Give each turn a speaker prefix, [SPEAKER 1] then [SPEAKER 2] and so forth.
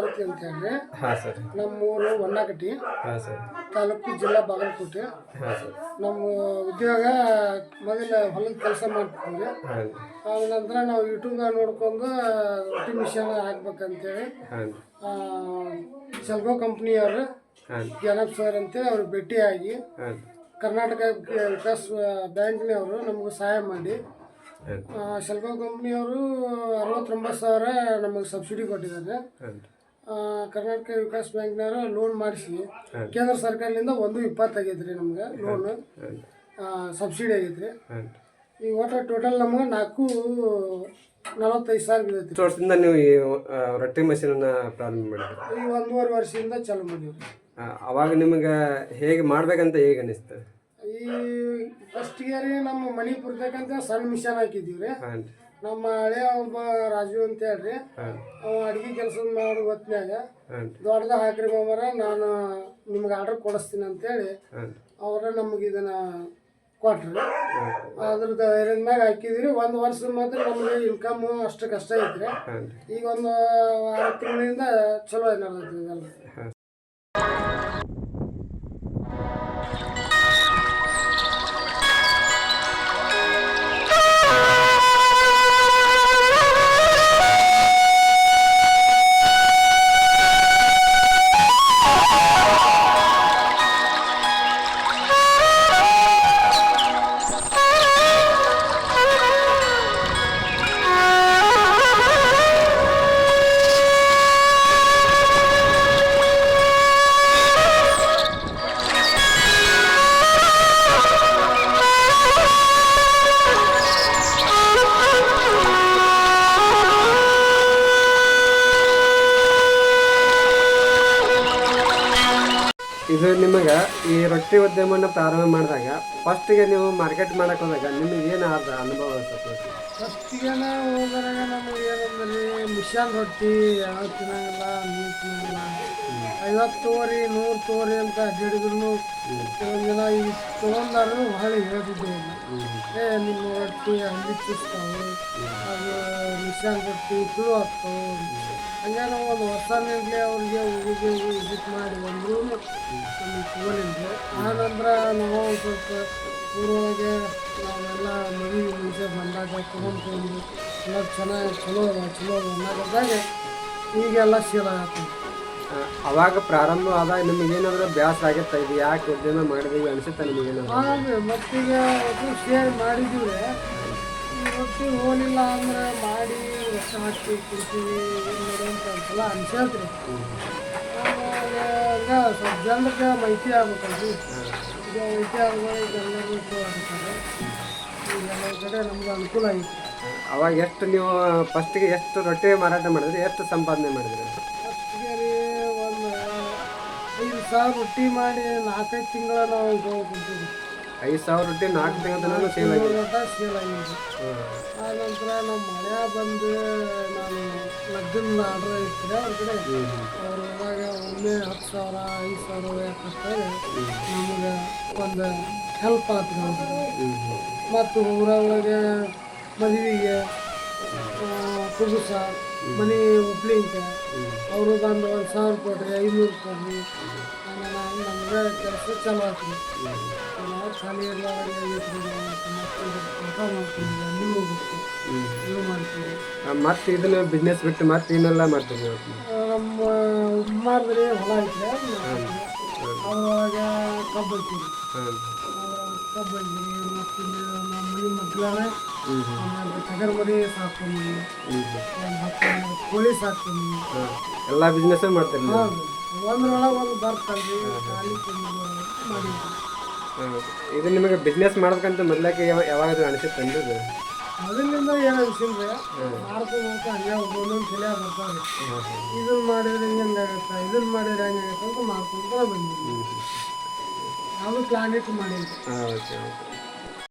[SPEAKER 1] ಮಾರುತಿ ಅಂತ ಹೇಳಿ
[SPEAKER 2] ಹಾಂ ಸರ್.
[SPEAKER 1] ನಮ್ಮೂರು ಹೊನ್ನಕಟ್ಟಿ.
[SPEAKER 2] ಹಾಂ ಸರ್.
[SPEAKER 1] ತಾಲೂಕು ಜಿಲ್ಲಾ ಬಾಗಲಕೋಟೆ.
[SPEAKER 2] ಹಾಂ ಸರ್.
[SPEAKER 1] ನಮ್ಮ ಉದ್ಯೋಗ ಮೊದಲ ಹೊಲದ ಕೆಲಸ ಮಾಡ್ತಿದ್ವಿ. ಆದ ನಂತರ ನಾವು ಯೂಟ್ಯೂಬ್ ನೋಡ್ಕೊಂಡು ರೊಟ್ಟಿ ಮಿಷನ್ ಹಾಕ್ಬೇಕಂತೇಳಿ ಸೆಲ್ಗೋ ಕಂಪ್ನಿಯವರು ಜನಪ್ ಸರ್. ಅಂತೇಳಿ ಅವ್ರು ಭೇಟಿಯಾಗಿ ಕರ್ನಾಟಕ ವಿಕಾಸ್ ಬ್ಯಾಂಕ್ನವರು ನಮಗೆ ಸಹಾಯ ಮಾಡಿ ಸೆಲ್ಗೋ ಕಂಪ್ನಿಯವರು ಅರವತ್ತೊಂಬತ್ತು ಸಾವಿರ ನಮಗೆ ಸಬ್ಸಿಡಿ ಕೊಟ್ಟಿದ್ದಾರೆ. ಕರ್ನಾಟಕ ವಿಕಾಸ್ ಬ್ಯಾಂಕ್ನವರು ಲೋನ್ ಮಾಡಿಸಿ. ಕೇಂದ್ರ ಸರ್ಕಾರದಿಂದ ಒಂದು ಇಪ್ಪತ್ತು ರೀ ನಮ್ಗೆ ಲೋನ್ ಸಬ್ಸಿಡಿ ಆಗೈತೆ
[SPEAKER 2] ರೀ
[SPEAKER 1] ಈಗ ಒಟ್ಟು ಟೋಟಲ್ ನಮ್ಗೆ ನಾಲ್ಕು ನಲವತ್ತೈದು ಸಾವಿರ ಬೀಳೈತ್ರಿ.
[SPEAKER 2] ವರ್ಷದಿಂದ ನೀವು ಈ ರೊಟ್ಟಿ ಮಷೀನನ್ನು ಪ್ರಾರಂಭ ಮಾಡಿದ್ರಿ?
[SPEAKER 1] ಈ ಒಂದೂವರೆ ವರ್ಷದಿಂದ ಚಾಲು
[SPEAKER 2] ಮಾಡಿದ್ವಿ. ಅವಾಗ ನಿಮಗೆ ಹೇಗೆ ಮಾಡ್ಬೇಕಂತ ಹೇಗೆ ಅನಿಸ್ತು?
[SPEAKER 1] ಈ ಫಸ್ಟ್ ರೀ ನಮ್ಮ ಮನೆ ಪುರ್ತಕ್ಕಂತ ಸಣ್ಣ ಮಿಷನ್ ಹಾಕಿದ್ದೀವಿ ರೀ ನಮ್ಮ ಹಳೆಯ ಒಬ್ಬ ರಾಜು ಅಂತ ಹೇಳ್ರಿ. ಅವ ಅಡಿಗೆ ಕೆಲಸ ಮಾಡೋ ಹೊತ್ನ್ಯಾಗ
[SPEAKER 2] ಹಾಂ.
[SPEAKER 1] ದೊಡ್ಡದ ಹಾಕ್ರಿ ಮಾಮರ ನಾನು ನಿಮ್ಗೆ ಆರ್ಡರ್ ಕೊಡಿಸ್ತೀನಿ ಅಂತೇಳಿ
[SPEAKER 2] ಅವ್ರ
[SPEAKER 1] ಅವರ ನಮಗೆ ಇದನ್ನ ಕೊಟ್ರಿ. ಅದ್ರದ್ದು ಐರನ್ ಮ್ಯಾಗ ಹಾಕಿದ್ರಿ ಒಂದು ವರ್ಷ ಮಾತ್ರ ನಮಗೆ ಇನ್ಕಮ್ ಅಷ್ಟು ಕಷ್ಟ ಐತ್ರಿ. ಈಗ ಒಂದು ಆರು ತಿಂಗಳಿಂದ ಚಲೋ ನಡೆದೈತಿ ಇದೆಲ್ಲ.
[SPEAKER 2] ಇದು ನಿಮಗೆ ಈ ರೊಟ್ಟಿ ಉದ್ಯಮವನ್ನು ಪ್ರಾರಂಭ ಮಾಡಿದಾಗ ಫಸ್ಟಿಗೆ ನೀವು ಮಾರ್ಕೆಟ್ ಮಾಡಕ್ಕೆ ಹೋದಾಗ ನಿಮಗೆ ಏನು ಆದ ಅನುಭವ ಸ್ವಲ್ಪ
[SPEAKER 1] ಫಸ್ಟಿಗೆ ನಾವು ಹೋದಾಗ ನಮಗೆ ಏನಂದ್ರೆ ಮಿಷನ್ ರೊಟ್ಟಿ ಯಾವ ತಿನ್ನಂಗಿಲ್ಲ, ನೀರು ತಿನ್ನಂಗಿಲ್ಲ. ಐವತ್ತು ತೋರಿ ನೂರು ತೋರಿ ಅಂತ ಹಿಡಿದ್ರು ಕೆಲವೊಂದಿನ ಈ ತೊಗೊಂಡಾರು ಭಾಳ ಹೇಳ್ತಿದ್ದೆ ಏ, ನಿಮ್ಮ ರೊಟ್ಟಿ ಹಂದಿ ಚುಸ್ತಾವು ಅದು ಮಿಷನ್ ರೊಟ್ಟಿ ತುಳು ಆಗ್ತಾವು. ಹಂಗೆ ನಾವು ಒಂದು ಹೊಸ ಅವರಿಗೆ ಹೋಗಿ ವಿಸಿಟ್ ಮಾಡಿ ಬಂದ್ರು ನಮಗೆ ಆನಂತರ ಆ ನಂತರ ನಾವು ಸ್ವಲ್ಪ ಊರೊಳಗೆ ನಾವೆಲ್ಲ ಮನೆ ಮುಂಚೆ ಬಂದಾಗ ತೊಗೊಂಡ್ಕೊಂಡು ಎಲ್ಲ ಚೆನ್ನಾಗಿ ಚಲೋ ಅದ ಚಲೋ ಅನ್ನೋದಾಗ ಈಗೆಲ್ಲ ಶೀಲ
[SPEAKER 2] ಆಗ್ತದೆ ಅವಾಗ ಪ್ರಾರಂಭ ಆದಾಗ ನಿಮಗೆ ಏನಾದರೂ ಬೇಸರ ಆಗಿತ್ತ? ಇದು ಯಾಕೆ ಉದ್ಯಮ ಮಾಡಿದೀವಿ ಅನಿಸುತ್ತೆ ನಿಮಗೆ
[SPEAKER 1] ಹಾಗೆ ಮತ್ತೀಗ ಅದು ಶೇರ್ ಮಾಡಿದ್ದೀವಿ ರೊಟ್ಟಿ ಹೋಲಿಲ್ಲ ಅಂದ್ರೆ ಮಾಡಿ ವರ್ಷ ಹಾಕಿ ಕೊಡ್ತೀವಿ ಏನು ಅಂತ ಒಂದ್ಸಲ ಅನ್ಸತ್ರಿ ಆಮೇಲೆ ಹಂಗ ಸ್ವಲ್ಪ ಜನಕ್ಕೆ ಮಾಹಿತಿ ಆಗ್ಬೇಕಲ್ರಿ. ಈಗ ಈಗೆಲ್ಲ ಕಡೆ ನಮ್ಗೆ ಅನುಕೂಲ
[SPEAKER 2] ಅವಾಗ ಎಷ್ಟು ನೀವು ಫಸ್ಟಿಗೆ ಎಷ್ಟು ರೊಟ್ಟಿ ಮಾರಾಟ ಮಾಡಿದ್ರಿ ಎಷ್ಟು ಸಂಪಾದನೆ ಮಾಡಿದ್ರಿ?
[SPEAKER 1] ಫಸ್ಟ್ಗೆ ರೀ ಒಂದು ಐದು ಸಾವಿರ ರೊಟ್ಟಿ ಮಾಡಿ ನಾಲ್ಕೈದು ತಿಂಗಳ ನಾವು ಕೊಡ್ತೀವಿ
[SPEAKER 2] ಐದು ಸಾವಿರ ರೊಟ್ಟಿ ನಾಲ್ಕು ತಿಂಗಳ ತನಕ ಸೇಲ್ ಆಗಿದೆ
[SPEAKER 1] ಸೇಲ್ ಆಗಿದೆ. ಆ ನಂತರ ನಮ್ಮ ಮನೆ ಬಂದು ನಾನು ಲಗ್ನದ ಆರ್ಡರ್ ಇರ್ತೀರ ಅವ್ರ ಕಡೆ. ಅವ್ರು ಹೋದಾಗ ಒಮ್ಮೆ ಹತ್ತು ಸಾವಿರ ಐದು ಸಾವಿರ ಯಾಕಂತಾರೆ ನಮಗೆ ಒಂದು ಹೆಲ್ಪ್ ಆತು ಮತ್ತು ಊರೊಳಗೆ ಮದುವೆಗೆ ಕುಬುಸ ಮನೆ ಒಪ್ಲಿಂಕ ಅವರು ಬಂದು ಒಂದು ಸಾವಿರ ಕೊಡ್ರಿ ಐನೂರು ಕೊಡ್ರಿ. ನಾನು ನಮ್ಗೆ ಕೆಲಸ ಚಲೋ ಆಗ್ತದೆ ನಾವು ಖಾಲಿ ಮತ್ತೆ ಮಾಡ್ತೀವಿ
[SPEAKER 2] ಇದನ್ನ ಬಿಸ್ನೆಸ್ ಬಿಟ್ಟು ಮತ್ತೆ ಇನ್ನೆಲ್ಲ ಮಾಡ್ತೀವಿ
[SPEAKER 1] ನಮ್ಮ ಉಮ್ಮಾರ್ದ್ರಿ ಹೊಲ ಐತೆ
[SPEAKER 2] ಅವಾಗ
[SPEAKER 1] ಕಬ್ಬು ಕಬ್ಬಲ್ಲಿ ಮತ್ತು ನಮ್ಮ ಮನೆ ಮಗ್ಳಾನೆ ಆಮೇಲೆ ಟಗರ್ ಮರಿ ಸಾಕ್ತೀನಿ ಕೋಳಿ ಸಾಕ್ತೀನಿ.
[SPEAKER 2] ಎಲ್ಲ ಬಿಸ್ನೆಸ್ ಮಾಡ್ತೀರಿ
[SPEAKER 1] ಹೌದು. ಒಂದ್ರೊಳಗೆ ಒಂದು ಬರ್ತಲ್ರಿ ಖಾಲಿ.
[SPEAKER 2] ಇದು ನಿಮಗೆ ಬಿಸ್ನೆಸ್ ಮಾಡ್ಬೇಕಂತ ಮೊದ್ಲಕ್ಕೆ ಯಾವ ಯಾವಾಗ ಅನಿಸುತ್ತೇನ್ರಿ ಅದರಿಂದ
[SPEAKER 1] ಮೊದಲಿನಿಂದ ಏನು ಅನ್ಸಿಲ್ರಿ ಹೋಗ್ತಾ ಹಂಗೆ ಒಂದೊಂದು ಸಲ ಬರ್ತಾವೆ ಇದನ್ನ ಮಾಡಿದ್ರೆ ಹೆಂಗಾಗತ್ತೆ ಇದನ್ನ ಮಾಡಿದ್ರೆ ಹೆಂಗಾಗತ್ತ ಅಂತ ಮಾಡ್ಕೊಂತ ಬಂದಿದ್ದೀನಿ ಯಾವುದು ಪ್ಲಾನ್ ಇಟ್ಟು ಮಾಡಿಲ್ಲ.
[SPEAKER 2] ಹಾಂ ಓಕೆ ಓಕೆ.